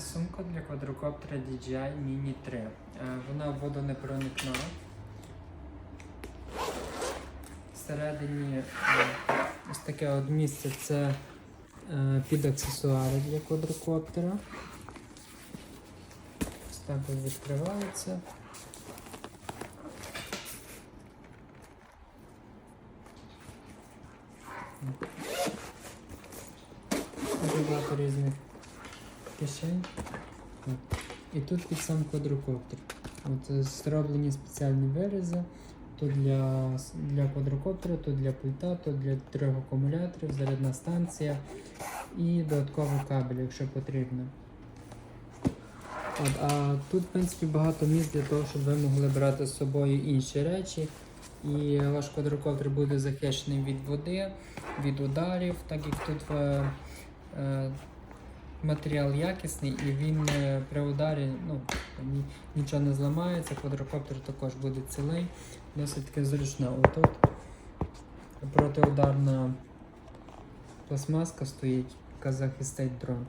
Сумка для квадрокоптера DJI Mini 3. Е, Вона водонепроникна. Всередині е, ось таке от місце це е, під аксесуари для квадрокоптера. Ось так от відкривається. Різних кишень. От. І тут під сам квадрокоптер. От е, зроблені спеціальні вирізи. Тут для, для квадрокоптера, тут для пульта, тут для трьох акумуляторів, зарядна станція і додатковий кабель, якщо потрібно. От, а тут, в принципі, багато місць для того, щоб ви могли брати з собою інші речі. І ваш квадрокоптер буде захищений від води, від ударів, так як тут е, матеріал якісний і він е, при ударі ну, нічого не зламається, квадрокоптер також буде цілий, досить таки зручно. Отут протиударна пластмаска стоїть, яка захистить дрон.